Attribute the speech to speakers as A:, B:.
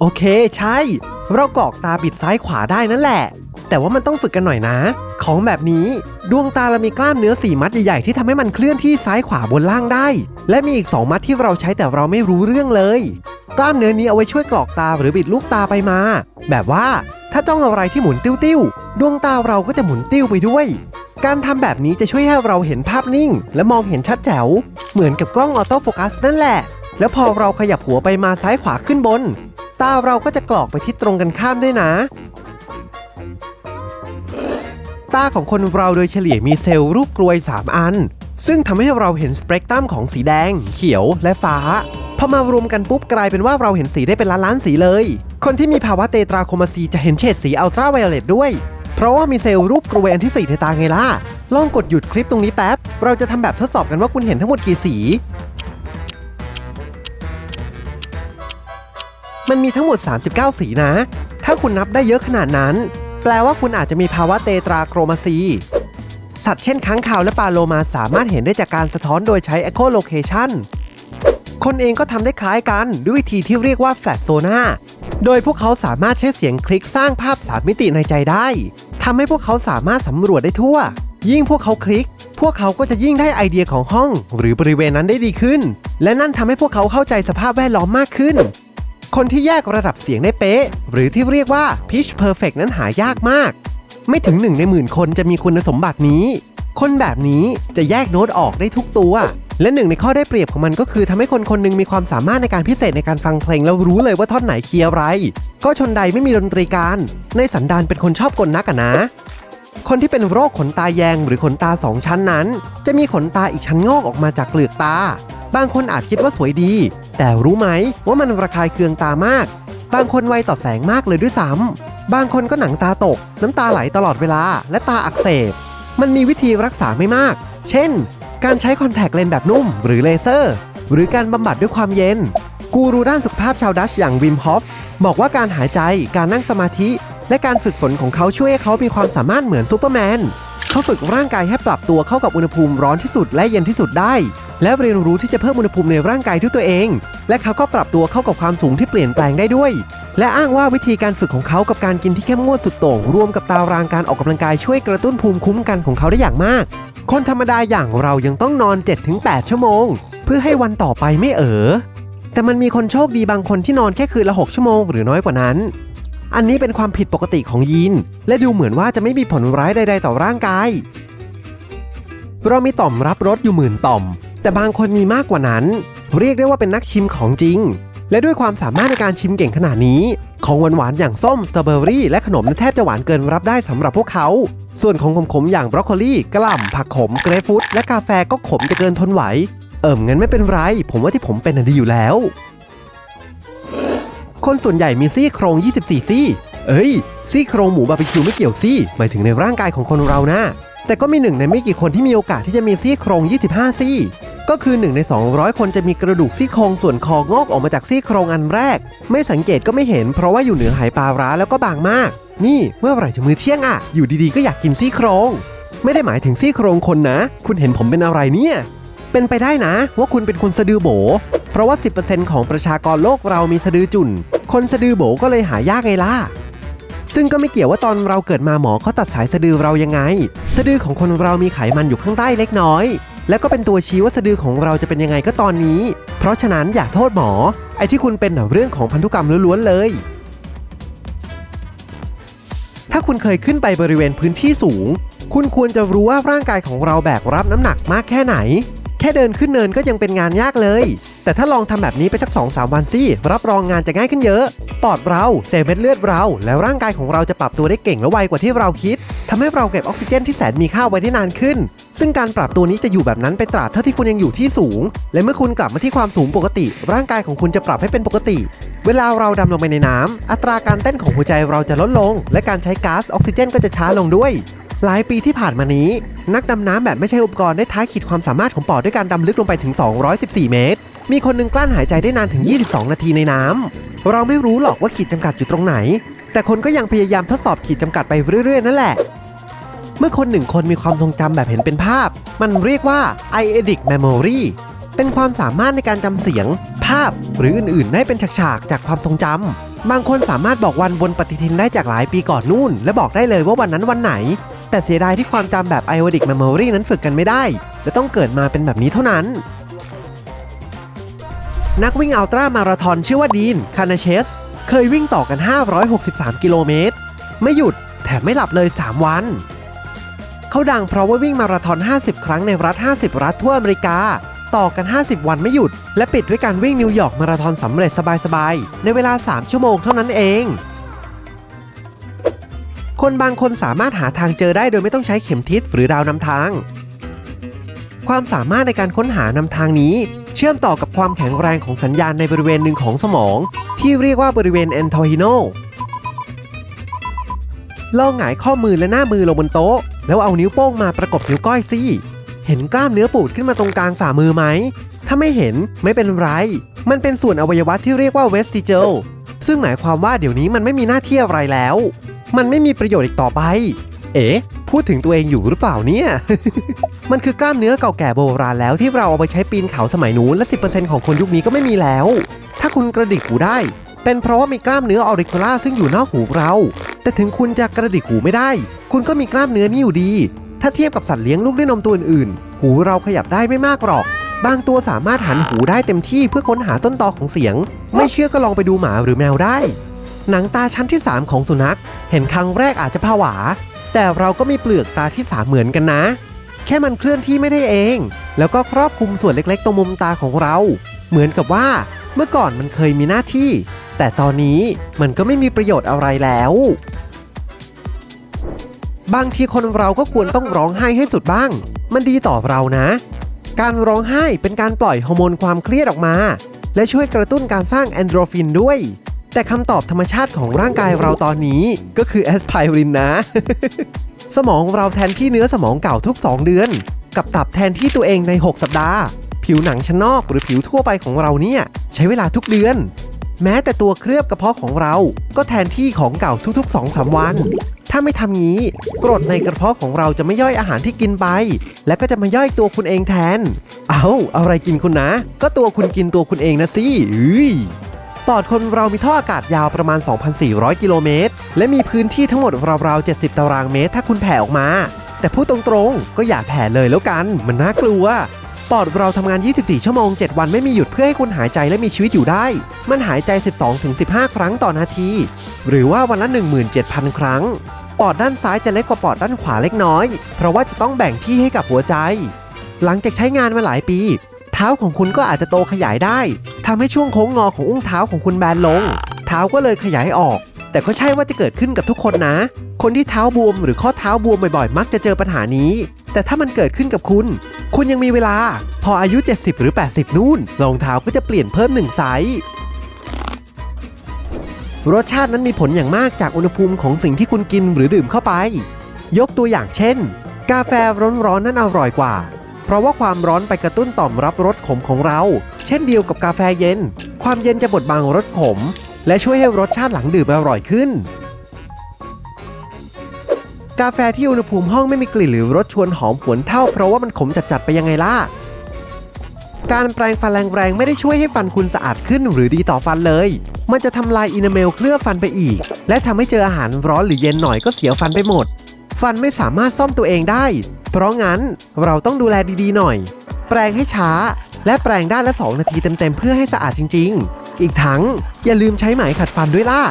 A: โอเค ใช่ เรากรอกตาบิดซ้ายขวาได้นั่นแหละ แต่ว่ามันต้องฝึกกันหน่อยนะ ของแบบนี้ดวงตาเรามีกล้ามเนื้อสี่มัดใหญ่ๆที่ทำให้มันเคลื่อนที่ซ้ายขวาบนล่างได้ และมีอีก2มัดที่เราใช้แต่เราไม่รู้เรื่องเลย กล้ามเนื้อนี้เอาไว้ช่วยกรอกตาหรือบิดลูกตาไปมา แบบว่าถ้าจ้องอะไรที่หมุนติ้วๆดวงตาเราก็จะหมุนติ้วไปด้วย การทำแบบนี้จะช่วยให้เราเห็นภาพนิ่ง และมองเห็นชัดแจ๋ว เหมือนกับกล้องออโต้โฟกัสนั่นแหละ แล้วพอเราขยับหัวไปมาซ้ายขวาขึ้นบน ตาเราก็จะกรอกไปทิศตรงกันข้ามด้วยนะ ตาของคนเราโดยเฉลี่ยมีเซลล์รูปกลวย 3 อัน ซึ่งทำให้เราเห็นสเปกตรัมของสีแดง เขียวและฟ้า พอมารวมกันปุ๊บกลายเป็นว่าเราเห็นสีได้เป็นล้านล้านสีเลย คนที่มีภาวะเตตราโคมาซีจะเห็นเฉดสีอัลตราไวโอเลตด้วย เพราะว่ามีเซลล์รูปกลวยอันที่ 4 ในตาไงล่ะ ลองกดหยุดคลิปตรงนี้แป๊บ เราจะทำแบบทดสอบกันว่าคุณเห็นทั้งหมดกี่สี มันมีทั้งหมด 39 สีนะ ถ้าคุณนับได้เยอะขนาดนั้น แปลว่าคุณอาจจะมีภาวะเตตราโครมาซี สัตว์เช่นค้างคาวและปลาโลมาสามารถเห็นได้จากการสะท้อนโดยใช้ echolocation คนเองก็ทำได้คล้ายกันด้วยวิธีที่เรียกว่า flat sonar โดยพวกเขาสามารถใช้เสียงคลิกสร้างภาพสามมิติในใจได้ทำให้พวกเขาสามารถสำรวจได้ทั่ว ยิ่งพวกเขาคลิก พวกเขาก็จะยิ่งได้ไอเดียของห้อง หรือบริเวณนั้นได้ดีขึ้น และนั่นทำให้พวกเขาเข้าใจสภาพแวดล้อมมากขึ้น คนที่แยกระดับเสียงได้เป๊ะ หรือที่เรียกว่า pitch perfect นั้นหายากมาก ไม่ถึงหนึ่งในหมื่นคนจะมีคุณสมบัตินี้ คนแบบนี้จะแยกโน้ตออกได้ทุกตัว และหนึ่งในข้อได้เปรียบของมันก็คือทำให้คนคนหนึงมีความสามารถในการพิเศษในการฟังเพลงแล้วรู้เลยว่าท่อนไหนเคียร์อะไร ก็ชนใดไม่มีดนตรีการ ในสันดานเป็นคนชอบกลนักอะนะ คนที่เป็นโรคขนตาแยงหรือขนตาสองชั้นนั้น จะมีขนตาอีกชั้นงอกออกมาจากเปลือกตา บางคนอาจคิดว่าสวยดี แต่รู้ไหมว่ามันระคายเคืองตามาก บางคนไวต่อแสงมากเลยด้วยซ้ำบางคนก็หนังตาตก น้ำตาไหลตลอดเวลา และตาอักเสบ มันมีวิธีรักษาไม่มาก เช่น การใช้คอนแทคเลนส์แบบนุ่ม หรือเลเซอร์ หรือการบำบัดด้วยความเย็น กูรูด้านสุขภาพชาวดัชอย่างวิมฮอฟบอกว่าการหายใจ การนั่งสมาธิ และการฝึกฝนของเขาช่วยให้เขามีความสามารถเหมือนซูเปอร์แมน เขาฝึกร่างกายให้ปรับตัวเข้ากับอุณหภูมิร้อนที่สุดและเย็นที่สุดได้ และเรียนรู้ที่จะเพิ่มอุณหภูมิในร่างกายด้วยตัวเอง และเขาก็ปรับตัวเข้ากับความสูงที่เปลี่ยนแปลงได้ด้วย และอ้างว่าวิธีการฝึกของเขากับการกินที่เข้มงวดสุดโต่งรวมกับตารางการออกกำลังกายช่วยกระตุ้นภูมิคุ้มกันของเขาได้อย่างมาก คนธรรมดาอย่างเรายังต้องนอน 7-8 ชั่วโมง เพื่อให้วันต่อไปไม่เออแต่มันมีคนโชคดีบางคนที่นอนแค่คืนละ 6 ชั่วโมงหรือน้อยกว่านั้น อันนี้เป็นความผิดปกติของยีน และดูเหมือนว่าจะไม่มีผลร้ายใด ๆ ต่อร่างกาย เรามีต่อมรับรสอยู่หมื่นต่อม แต่บางคนมีมากกว่านั้น เรียกได้ว่าเป็นนักชิมของจริง และด้วยความสามารถในการชิมเก่งขนาดนี้ ของหวานๆอย่างส้มสตรอเบอรี่และขนมแทบจะหวานเกินรับได้สำหรับพวกเขา ส่วนของขมๆอย่างบรอกโคลีกระหล่ำผักขมเกรฟฟรุตและกาแฟก็ขมจะเกินทนไหว เอิ่มงั้นไม่เป็นไร ผมว่าที่ผมเป็นดีอยู่แล้ว คนส่วนใหญ่มีซี่โครง 24 ซี่ เอ้ย ซี่โครงหมูบาร์บีคิวไม่เกี่ยวซี่ หมายถึงในร่างกายของคนเรานะ แต่ก็มีหนึ่งในไม่กี่คนที่มีโอกาสที่จะมีซี่โครง 25 ซี่ ก็คือหนึ่งใน 200 คนจะมีกระดูกซี่โครงส่วนคองอกออกมาจากซี่โครงอันแรก ไม่สังเกตก็ไม่เห็นเพราะว่าอยู่เหนือหายปลาร้าแล้วก็บางมาก นี่เมื่อไหร่จะมือเที่ยงอะ อยู่ดีๆก็อยากกินซี่โครง ไม่ได้หมายถึงซี่โครงคนนะ คุณเห็นผมเป็นอะไรเนี่ย เป็นไปได้นะ ว่าคุณเป็นคนสะดือโบเพราะว่า 10%ของประชากรโลกเรามีสะดือจุ่น คนสะดือโบก็เลยหายากไงล่ะ ซึ่งก็ไม่เกี่ยวว่าตอนเราเกิดมาหมอเขาตัดสายสะดือเรายังไง สะดือของคนเรามีไขมันอยู่ข้างใต้เล็กน้อย และก็เป็นตัวชี้ว่าสะดือของเราจะเป็นยังไงก็ตอนนี้ เพราะฉะนั้นอย่าโทษหมอ ไอ้ที่คุณเป็นน่ะเรื่องของพันธุกรรมล้วนๆเลย ถ้าคุณเคยขึ้นไปบริเวณพื้นที่สูง คุณควรจะรู้ว่าร่างกายของเราแบกรับน้ำหนักมากแค่ไหน แค่เดินขึ้นเนินก็ยังเป็นงานยากเลย แต่ถ้าลองทำแบบนี้ไปสัก 2-3 วันสิรับรองงานจะง่ายขึ้นเยอะ ปอดเราเซลล์เม็ดเลือดเรา แล้วร่างกายของเราจะปรับตัวได้เก่งและไวกว่าที่เราคิดทำให้เราเก็บออกซิเจนที่แสนมีค่าไว้ได้นานขึ้น ซึ่งการปรับตัวนี้จะอยู่แบบนั้นไปตราบเท่าที่คุณยังอยู่ที่สูง และเมื่อคุณกลับมาที่ความสูงปกติ ร่างกายของคุณจะปรับให้เป็นปกติ เวลาเราดำลงไปในน้ำอัตราการเต้นของหัวใจเราจะลดลง และการใช้ก๊าซออกซิเจนก็จะช้าลงด้วยหลายปีที่ผ่านมานี้ นักดำน้ำแบบไม่ใช่อุปกรณ์ได้ท้าขีดความสามารถของปอดด้วยการดำลึกลงไปถึง 214 เมตร มีคนหนึงกลั้นหายใจได้นานถึง 22 นาทีในน้ำ เราไม่รู้หรอกว่าขีดจำกัดอยู่ตรงไหน แต่คนก็ยังพยายามทดสอบขีดจำกัดไปเรื่อย ๆ นั่นแหละ เมื่อคนหนึ่งคนมีความทรงจำแบบเห็นเป็นภาพ มันเรียกว่า eidetic memory เป็นความสามารถในการจำเสียง ภาพหรืออื่น ๆ ได้เป็นฉากๆ จากความทรงจำ บางคนสามารถบอกวันบนปฏิทินได้จากหลายปีก่อนนู่น และบอกได้เลยว่าวันนั้นวันไหน แต่เสียดายที่ความจำแบบ iodic memory นั้นฝึกกันไม่ได้ และต้องเกิดมาเป็นแบบนี้เท่านั้น นักวิ่งอัลตร้ามาราธอนชื่อว่าดีน คานาเชส เคยวิ่งต่อกัน 563 กิโลเมตร ไม่หยุดแถมไม่หลับเลย 3 วัน เขาดังเพราะว่าวิ่งมาราธอน 50 ครั้งในรัฐ 50 รัฐทั่วอเมริกา ต่อกัน 50 วันไม่หยุด และปิดด้วยการวิ่งนิวยอร์กมาราธอนสำเร็จสบายๆ ในเวลา 3 ชั่วโมงเท่านั้นเอง คนบางคนสามารถหาทางเจอได้โดยไม่ต้องใช้เข็มทิศหรือดาวนำทาง ความสามารถในการค้นหานำทางนี้ เชื่อมต่อกับความแข็งแรงของสัญญาณในบริเวณหนึ่งของสมอง ที่เรียกว่าบริเวณ e n t o r h i n o ลองหงายข้อมือและหน้ามือลงบนโต๊ะ แล้วเอานิ้วโป้งมาประกบนิ้วก้อยสิเห็นกล้ามเนื้อปูดขึ้นมาตรงกลางฝ่ามือไหม ถ้าไม่เห็นไม่เป็นไร มันเป็นส่วนอวัยวะที่เรียกว่า vestigial ซึ่งหมายความว่าเดี๋ยวนี้มันไม่มีหน้าที่อะไรแล้ว มันไม่มีประโยชน์อีกต่อไป เอ๋พูดถึงตัวเองอยู่หรือเปล่าเนี่ย มันคือกล้ามเนื้อเก่าแก่โบราณแล้วที่เราเอาไปใช้ปีนเขาสมัยนู้นและ 10%ของคนยุคนี้ก็ไม่มีแล้ว ถ้าคุณกระดิกหูได้ เป็นเพราะว่ามีกล้ามเนื้อออริคูล่าซึ่งอยู่นอกหูเรา แต่ถึงคุณจะกระดิกหูไม่ได้ คุณก็มีกล้ามเนื้อนี้อยู่ดี ถ้าเทียบกับสัตว์เลี้ยงลูกด้วยนมตัวอื่นๆ หูเราขยับได้ไม่มากหรอก บางตัวสามารถหันหูได้เต็มที่เพื่อค้นหาต้นตอของเสียง ไม่เชื่อก็ลองไปดูหมาหรือแมวได้ หนังตาชั้นที่ 3 ของสุนัข เห็นครั้งแรกอาจจะผวา แต่เราก็มีเปลือกตาที่3เหมือนกันนะ แค่มันเคลื่อนที่ไม่ได้เอง แล้วก็ครอบคลุมส่วนเล็กๆ ตรงมุมตาของเรา เหมือนกับว่าเมื่อก่อนมันเคยมีหน้าที่ แต่ตอนนี้มันก็ไม่มีประโยชน์อะไรแล้ว บางทีคนเราก็ควรต้องร้องไห้ให้สุดบ้าง มันดีต่อเรานะ การร้องไห้เป็นการปล่อยฮอร์โมนความเครียดออกมา และช่วยกระตุ้นการสร้างแอนโดรฟินด้วย แต่คำตอบธรรมชาติของร่างกายเราตอนนี้ก็คือแอสไพรินนะ สมองเราแทนที่เนื้อสมองเก่าทุก 2 เดือน กับตับแทนที่ตัวเองใน 6 สัปดาห์ ผิวหนังชั้นนอกหรือผิวทั่วไปของเราเนี่ยใช้เวลาทุกเดือน แม้แต่ตัวเคลือบกระเพาะของเรา ก็แทนที่ของเก่าทุกๆ2-3วัน ถ้าไม่ทำงี้กรดในกระเพาะของเราจะไม่ย่อยอาหารที่กินไป แล้วก็จะมาย่อยตัวคุณเองแทน เอาอะไรกินคุณนะ ก็ตัวคุณกินตัวคุณเองนะสิอุ้ย ปอดคนเรามีท่ออากาศยาวประมาณ 2,400 กิโลเมตร และมีพื้นที่ทั้งหมดราวๆ 70 ตารางเมตร ถ้าคุณแผ่ออกมา แต่พูดตรงๆ ก็อย่าแผ่เลยแล้วกัน มันน่ากลัว ปอดเราทำงาน 24 ชั่วโมง 7 วันไม่มีหยุดเพื่อให้คุณหายใจและมีชีวิตอยู่ได้ มันหายใจ 12-15 ครั้งต่อนาที หรือว่าวันละ 17,000 ครั้ง ปอดด้านซ้ายจะเล็กกว่าปอดด้านขวาเล็กน้อย เพราะว่าจะต้องแบ่งที่ให้กับหัวใจ หลังจากใช้งานมาหลายปี เท้าของคุณก็อาจจะโตขยายได้ทำให้ช่วงโค้งงอของอุ้งเท้าของคุณแบนลง เท้าก็เลยขยายออก แต่ก็ใช่ว่าจะเกิดขึ้นกับทุกคนนะ คนที่เท้าบวมหรือข้อเท้าบวมบ่อยๆ มักจะเจอปัญหานี้ แต่ถ้ามันเกิดขึ้นกับคุณ คุณยังมีเวลา พออายุ 70 หรือ 80 นู่นรองเท้าก็จะเปลี่ยนเพิ่มหนึ่งไซส์รสชาตินั้นมีผลอย่างมากจากอุณหภูมิของสิ่งที่คุณกินหรือดื่มเข้าไป ยกตัวอย่างเช่น กาแฟร้อนๆนั้นอร่อยกว่า เพราะว่าความร้อนไปกระตุ้นต่อมรับรสขมของเรา เช่นเดียวกับกาแฟเย็น ความเย็นจะบดบังรสขม และช่วยให้รสชาติหลังดื่มอร่อยขึ้น กาแฟที่อุณหภูมิห้องไม่มีกลิ่นหรือรสชวนหอมหวนเท่าเพราะว่ามันขมจัดๆไปยังไงล่ะการแปรงฟันแรงๆไม่ได้ช่วยให้ฟันคุณสะอาดขึ้นหรือดีต่อฟันเลย มันจะทำลายอินาเมลเคลือบฟันไปอีก และทำให้เจออาหารร้อนหรือเย็นหน่อยก็เสียฟันไปหมด ฟันไม่สามารถซ่อมตัวเองได้ เพราะงั้นเราต้องดูแลดีๆหน่อย แปรงให้ช้า และแปรงด้านละ 2 นาทีเต็มๆเพื่อให้สะอาดจริง ๆ อีกทั้งอย่าลืมใช้ไหมขัดฟันด้วยล่ะ